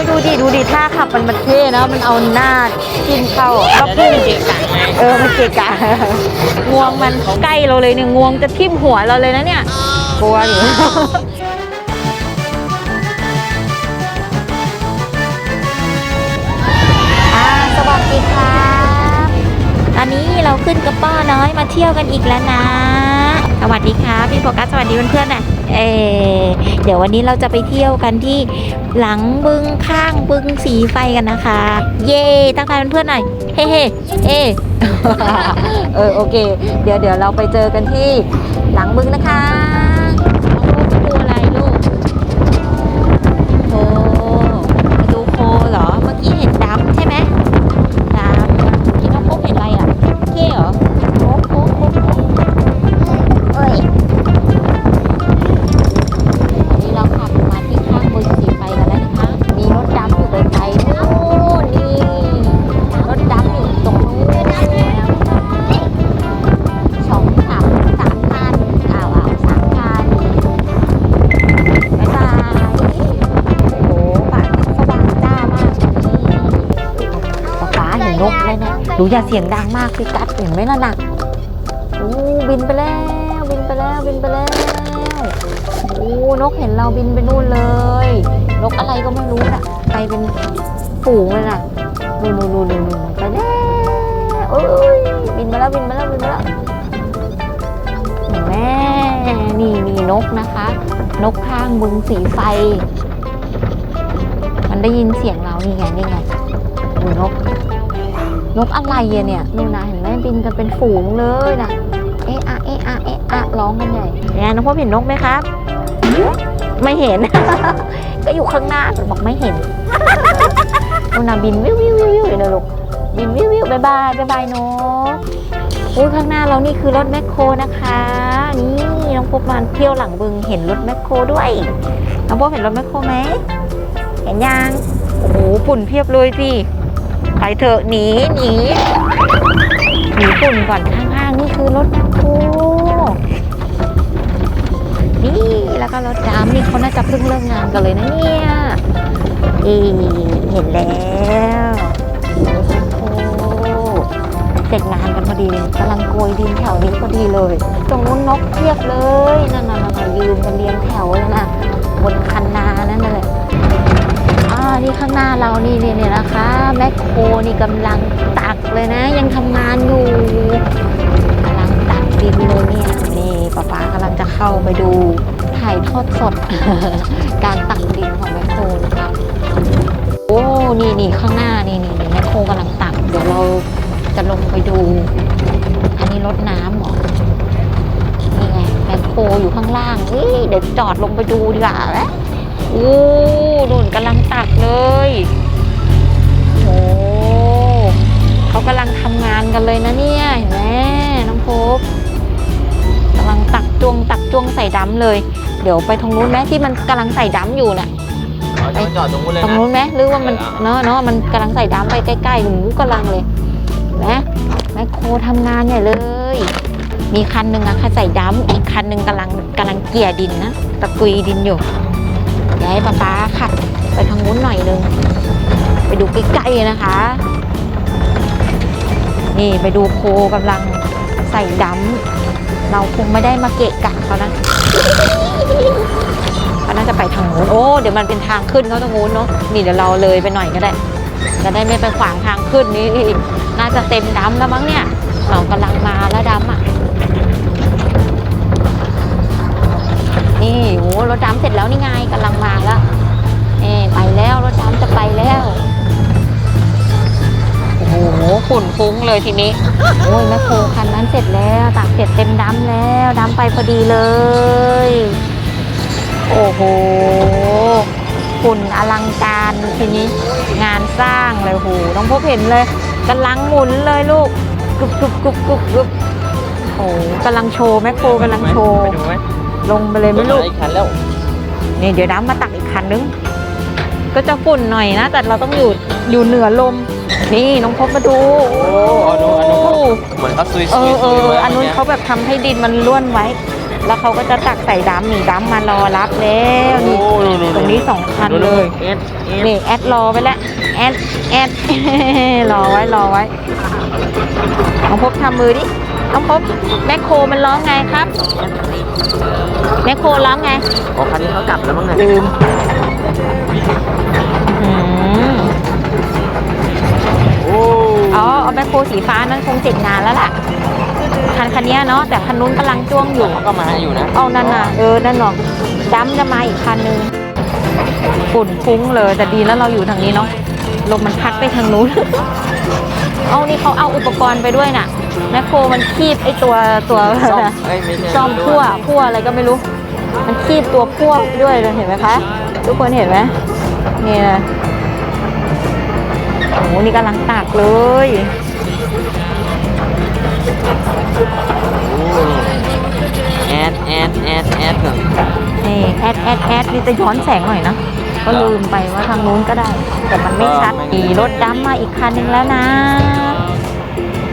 ยดูดิดูดิท่าขับมันมันเท่นะมันเอาหน้าจิ้มเข้าก็พุ่งเกะกะไงเออมันเกะกะงวงมันใกล้เราเลยเนี่ยงวงจะทิ่มหัวเราเลยนะเนี่ยกลัวอยู่อ่าสวัสดีครับตอนนี้เราขึ้นกระป้อน้อยมาเที่ยวกันอีกแล้วนะ สวัสดีค่ะพี่โฟกัสสวัสดีเพื่อนๆนะเออเดี๋ยววันนี้เราจะไปเที่ยวกันที่หลังบึงข้างบึงสีไฟกันนะคะ เย่ตั้งใจเพื่อนๆหน่อยเฮ้เฮ้เฮ้เออโอเค เดี๋ยวเดี๋ยวเราไปเจอกันที่หลังบึงนะคะ นะดูอย่าเสียงดังมากพี่กัดเห็นไหมล่ะน่ะโอ้บินไปแล้ว บินไปแล้วบินไปแล้วโอ้นกเห็นเราบินไปนู่นเลย นกอะไรก็ไม่รู้น่ะไปเป็นฝูงเลยน่ะนู่นนู่นนู่นนู่นไปแล้วเอ้ยบินมาแล้วบินมาแล้วบินมาแล้วเห็นไหมนี่นี่นกนะคะ นกข้างบึงสีไฟ มันได้ยินเสียงเรานี่ไงนี่ไงดูนก นกอะไรอะเนี่ยนู่นนะเห็นไหมบินกันเป็นฝูงเลยนะเอะอะเอะอะเอะอะร้องกันใหญ่เนี่ยน้องพ่อเห็นนกไหมครับ ไม่เห็น ก็อยู่ข้างหน้าแต่บอกไม่เห็นนู่นนะบินวิววิววิววิวเลยนะลูกบินวิววิวบายบายบายบายนกอุ้ยข้างหน้าเรานี่คือรถแมคโครนะคะ นี่น้องพบมาเที่ยวหลังบึงเห็นรถแมคโครด้วยน้องพบเห็นรถแมคโครไหมเห็นยังโอ้โหฝุ่นเพียบเลยพี่ ไปเถอะหนีหนีหนีฝุ่นก่อนข้างๆนี่คือรถแมคโครนี่แล้วก็รถดำนี่เขาน่าจะเพิ่งเลิกงานกันเลยนะเนี่ยอีเห็นแล้วรถแมคโครเสร็จงานกันพอดีกำลังโกยดินแถวนี้พอดีเลย ตรงนู้นนกเพียบเลยนั่นน่ะๆๆยืนกันเรียงแถวเลยนะ น้าเรานี่เนี่ยนี่นะคะ แมคโครนี่กำลังตักเลยนะ ยังทำงานอยู่กำลังตักดินเลยเนี่ยนี่ป๊าป๊ากำลังจะเข้าไปดูถ่ายทอดสด การตักดินของแมคโครนะคะโอ้นี่นี่ข้างหน้านี่นี่แมคโครกำลังตัก เดี๋ยวเราจะลงไปดู อันนี้รถน้ำเหรอนี่ไงแมคโครอยู่ข้างล่างเฮ้ยเดี๋ยวจอดลงไปดูดีกว่าไหมโอ้นุ่นกำลังตักเลย เขากำลังทำงานกันเลยนะเนี่ยเห็นไหมน้องพบกำลังตักจวงตักจวงใส่ดำเลย เดี๋ยวไปทางนู้นไหมที่มันกำลังใส่ดำอยู่น่ะเราจะมาจอดตรงนู้นเลยตรงนะนู้นไหมหรือว่ามันเออเนาะเนาะมันกำลังใส่ดำไปใกล้ๆหนูกำลังเลยเห็นไหมแมคโครทำงานใหญ่เลย มีคันหนึ่งอะค่ะใส่ดำอีกคันหนึ่งกำลังกำลังเกลี่ยดินนะตะกุยดินอยู่เดี๋ยวให้ป๊าป๊าขับไปทางนู้นหน่อยนึงไปดูใกล้ๆนะคะ นี่ไปดูโคกำลังใส่ดำเราคงไม่ได้มาเกะกะเขานะเขาน่าจะไปทางโน้นโอ้เดี๋ยวมันเป็นทางขึ้นเขาตรงโน้นเนาะนี่เดี๋ยวเราเลยไปหน่อยก็ได้ จะได้ไม่ไปขวางทางขึ้นนี้น่าจะเต็มดำแล้วมั้งเนี่ยเรากำลังมาแล้วดำอะนี่โอ้รถดำเสร็จแล้วนี่ไงกำลังมาแล้วเอไปแล้วรถ ฟุ้งเลยทีนี้ โอ้ยแมคโครคันนั้นเสร็จแล้วตักเสร็จเต็มดำแล้วดำไปพอดีเลย โอ้โหฝุ่นอลังการทีนี้งานสร้างเลยโอ้โหต้องพบเห็นเลยกำลังหมุนเลยลูกกรุบกรุบกรุบกรุบกรุบโอ้โหกำลังโชว์แมคโครกำลังโชว์ไปดูไหมลงไปเลยไหม่ลูกอีกคันแล้วนี่เดี๋ยวน้ำมาตักอีกคันนึง ก็จะฝุ่นหน่อยนะ แต่เราต้องอยู่อยู่เหนือลม นี่น้องพบมาดูโอ้อันนู้นอันนู้น เหมือนเขาซุยเอซุยอเอซุยอไว้อันนู้นเขาแบบทำให้ดินมันล้วนไว้ แล้วเขาก็จะตักใส่ดำนี่ดำมารอรับแล้วโอ้นี่ดูดูตรงนี้สองคันเลยเอสเอสนี่แอดรอไว้แล้วแอดแอด รอไว้รอไว้น้องพบทำมือดิน้องพบแมคโครมันร้องไงครับแมคโครร้องไงโอ้คันนี้เขากลับแล้วมั้งเนี่ยลืม อืมโอ้อ๋อเอาแมคโครสีฟ้านั้นคงเสร็จงานแล้วล่ะ คันคันนี้ยเนาะแต่คันนู้นกำลังจ้วงอยู่เขาก็มาอยู่นะเอานั่นน่ะเออ นั่นหรอกดัมจะมาอีกคันนึงฝุ่นฟุ้งเลย แต่ดีแล้วเราอยู่ทางนี้เนาะลมมันพัดไปทางนู้น เอานี่เขาเอาอุปกรณ์ไปด้วยน่ะแมคโครมันคีบไอตัวตัวซ่อมเอ้ยไม่ใช่ซ่อมพั่วพั่วอะไรก็ไม่รู้ มันคีบตัวพั่วไปด้วยเลยเห็นไหมคะ ทุกคนเห็นไหมนี่นะ โอ้โหนี่กำลังตากเลยโอ้แอดแอดแอดแอดเหรอนี่แอดแอดแอดนี่จะย้อนแสงหน่อยนะ ก็ลืมไปว่าทางนู้นก็ได้ แต่มันไม่ชัดมีรถดำมาอีกคันหนึ่งแล้วนะ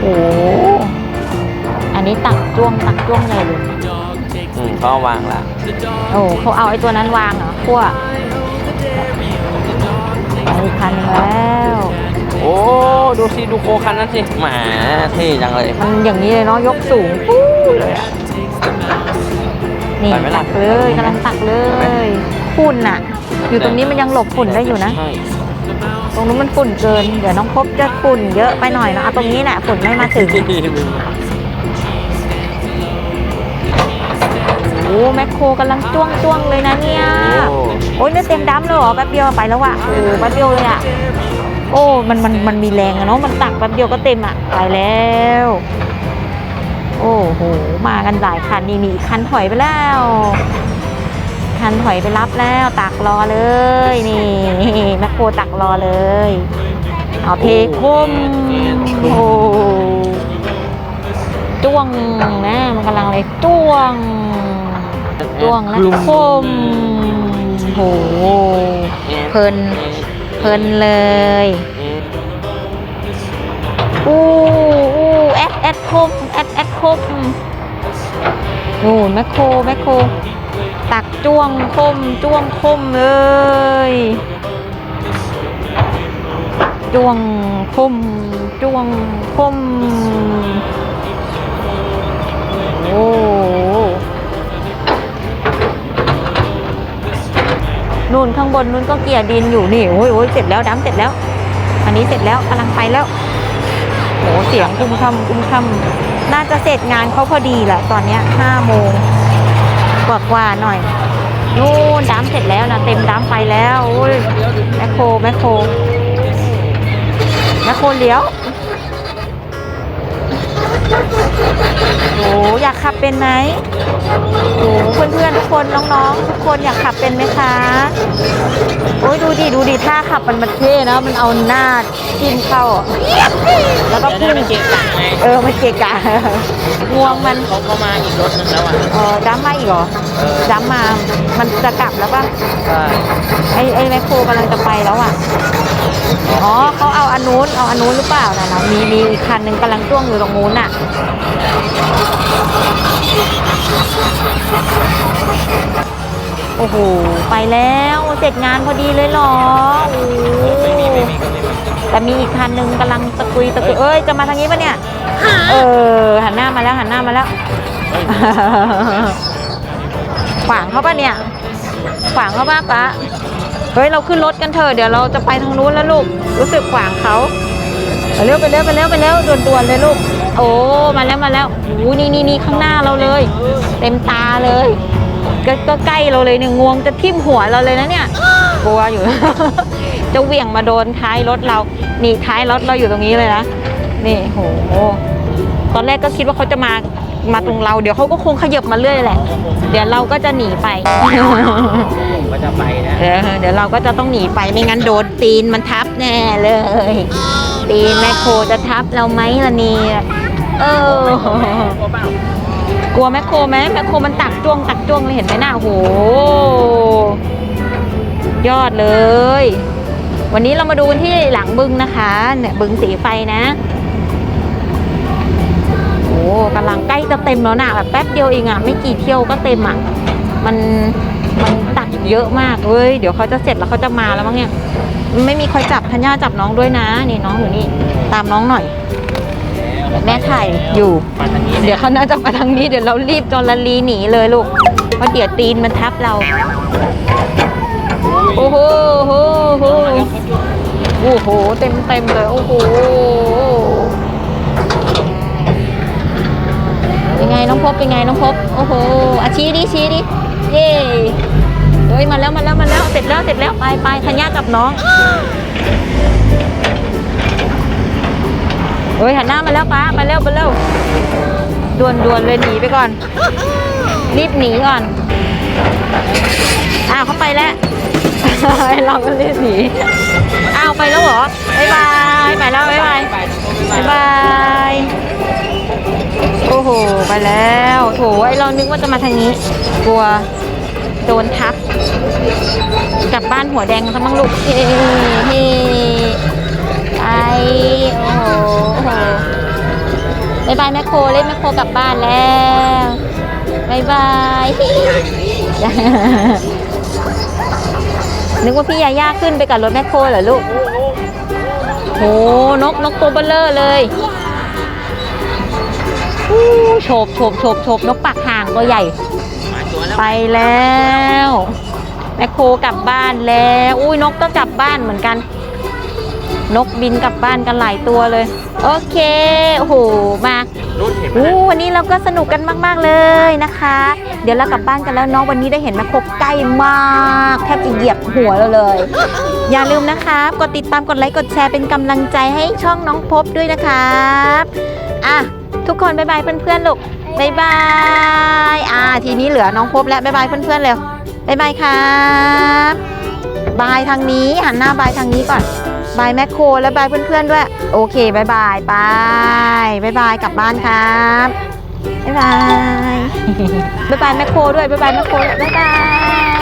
โอ้โหอันนี้ตักจ้วงตักจ้วงเลยเลยอืมเขาเอาวางละโอ้เขาเอาไอ้ตัวนั้นวางเหรอขั้วเอาอีกคันหนึงแล้ว โอ้ดูสิดูโคคันนั้นสิแหมเท่จังเลย มันอย่างนี้เลยเนาะยกสูงปู้เลยอะนี่ไปไหมล่ะ ตักเลยกำลังตักเลยฝุ่นอะอยู่ตรงนี้มันยังหลบฝุ่นได้อยู่นะ ใช่ตรงนู้นมันฝุ่นเกิน เดี๋ยวน้องพบจะฝุ่นเยอะไปหน่อยนะเอาตรงนี้แหละฝุ่นไม่มาถึงโอ้แมคโครกำลังจ้วงจ้วงๆเลยนะเนี่ย โอ้โอ้ยเนี่ยเต็มดำเลยเหรอแป๊บเดียวไปแล้วอะโอ้แป๊บเดียวเลยอะ โอ้มันมันมันมีแรงอะเนาะมันตักแป๊บเดียวก็เต็มอะไปแล้ว โอ้โหมากันหลายคันนี่มีคันถอยไปแล้วคันถอยไปรับแล้วตักรอเลยนี่แมคโครตักรอเลย เอาเทคมโอ้จ้วงนะมันกำลังเลยจ้วงจ้วงและคมโหเพลิน ลินเลยอู้อู้แอดแอดคมแอดแอดคมนู่นแมคโครแมคโครตักจ้วงคมจ้วงคมเลยจ้วงคมจ้วงคมโอ้ นู่นข้างบนนู่นก็เกลี่ยดินอยู่นี่โอ้ยโอ้ยเสร็จแล้วดำเสร็จแล้ว อันนี้เสร็จแล้วกำลังไปแล้วโหเสียงคุ้มคำคุ้มคำน่าจะเสร็จงานเขาพอดีแหละตอนเนี้ยห้าโมงกว่ากว่าหน่อยนู่นดำเสร็จแล้วนะเต็มดำไปแล้วโอ้ยแมคโครแมคโครแมคโครเลี้ยวโอ้อยากขับเป็นไหม โอ้เพื่อนๆทุกคนน้องๆ ทุกคนอยากขับเป็นไหมคะโอ้ยดูดิดูดิท่าขับมันมันเท่นะมันเอาหน้าจิ้มเข้าอะแล้วก็พุ่งเจ๊ต่างไงเออมันเกะกะงวงมันเขาก็มาอีกรถนึงแล้วอะเออดัมมาอีกเหรอเออดัมมา มันจะกลับแล้วป่ะใช่ไอ้ไอ้แมคโครกำลังจะไปแล้วอะอ๋อเขาเอาอันนู้นเอาอันนู้นหรือเปล่านะนะมีมีอีกคันหนึ่งกำลังจ้วงอยู่ตรงนู้นน่ะ โอ้โห ไปแล้วเสร็จงานพอดีเลยเหรอโอ้โหไม่มีไม่มีก็ไม่มีแต่มีอีกคันหนึ่งกำลังตะกุยตะกุยเอ้ย จะมาทางนี้ปะเนี่ย เออ หันหน้ามาแล้วหันหน้ามาแล้ว ขวางเขาปะเนี่ย ขวางเขาปะปะเฮ้ย เราขึ้นรถกันเถอะ เดี๋ยวเราจะไปทางนู้นแล้วลูก รู้สึกขวางเขา ไปเร็วไปเร็วไปเร็วไปเร็วด่วนๆเลยลูก โอ้มาแล้วมาแล้วโอ้นี่นี่นี่ข้างหน้าเราเลย เต็มตาเลยก็ก็ใกล้เราเลยเนี่ยงวงจะทิ่มหัวเราเลยนะเนี่ยกลัวอยู่ จะเหวี่ยงมาโดนท้ายรถเรานี่ท้ายรถเราอยู่ตรงนี้เลยนะนี่โหตอนแรกก็คิดว่าเขาจะมามาตรงเราเดี๋ยวเขาก็คงขยับมาเรื่อยแหละ เดี๋ยวเราก็จะหนีไปผมก็จะไปนะเออเดี๋ยวเราก็จะต้องหนีไปไม่งั้นโดนตีนมันทับแน่เลยตีนแมคโครจะทับเราไหมล่ะเนี่ย เออกลัวแมคโครไหมแมคโครมันตักจ้วงตักจ้วงเลยเห็นไหมหน่ะโห ยอดเลย วันนี้เรามาดูที่หลังบึงนะคะ เนี่ยบึงสีไฟนะโอ้กำลังใกล้จะเต็มแล้วนะแบบแป๊บเดียวเองอะไม่กี่เที่ยวก็เต็มอะมันมันตัดเยอะมากเว้ยเดี๋ยวเขาจะเสร็จแล้วเขาจะมาแล้วมั้งเนี่ยไม่มีใครจับธัญญาจับน้องด้วยนะ นี่น้องอยู่นี่ตามน้องหน่อย แม่ถ่ายอยู่มาทางนี้เดี๋ยวเขาน่าจะมาทางนี้เดี๋ยวเรารีบจอละลีหนีเลยลูก เพราะเดี๋ยวตีนมันทับเรา โอ้โหโอ้โหโอ้โหโอ้โห เต็มเต็มเลย โอ้โห เป็นไงน้องพบเป็นไงน้องพบ โอ้โหอาชี้ดิชี้ดิเย้เฮ้ยมาแล้วมาแล้วมาแล้วเสร็จแล้วเสร็จแล้วไปไปธัญญากับน้อง เฮ้ยหันหน้ามาแล้วป้ามาเร็วมาเร็วด่วนด่วนเลยหนีไปก่อน รีบหนีก่อน อ้าวเขาไปแล้วเราก็รีบหนีอ้าวไปแล้วเหรอบ๊ายบายไปแล้วบ๊ายบายบ๊ายบายโอ้โหไปแล้วโถไอเรานึกว่าจะมาทางนี้ กลัวโดนทับกลับบ้านหัวแดงซะมั้งลูกเฮ้เฮ้ โอ้โหโอ้โหบายบายแมคโครเล่นแมคโครกลับบ้านแล้วบายบายนึกว่าพี่ยาย่าขึ้นไปกับรถแมคโครเหรอลูกโหนกนกตัวเบลเลอร์เลยอู้โฉบโฉบโฉบโฉบนกปากห่างตัวใหญ่ ไปแล้วแมคโครกลับบ้านแล้ว อุ้ยนกก็กลับบ้านเหมือนกัน นกบินกลับบ้านกันหลายตัวเลย โอเค โอ้โห มารุ่นเห็นไหมอู้วันนี้เราก็สนุกกันมาก ๆ เลยนะคะ เดี๋ยวเรากลับบ้านกันแล้วเน้องวันนี้ได้เห็นแมคโครใกล้มากแทบจะเหยียบหัวเราเลย อย่าลืมนะครับกดติดตามกดไลค์กดแชร์เป็นกำลังใจให้ช่องน้องพบด้วยนะครับอะทุกคนบายบายเพื่อนๆลูกบายบายอ่าทีนี้เหลือน้องพบแล้วบายบายเพื่อนๆเร็วบายบายครับบายทางนี้หันหน้าบายทางนี้ก่อน บายแมคโครและบายเพื่อนๆด้วย โอเคบายบายบายบายบายกลับบ้านครับบายบายบายบายแมคโครด้วยบายบายแมคโครด้วยบายบาย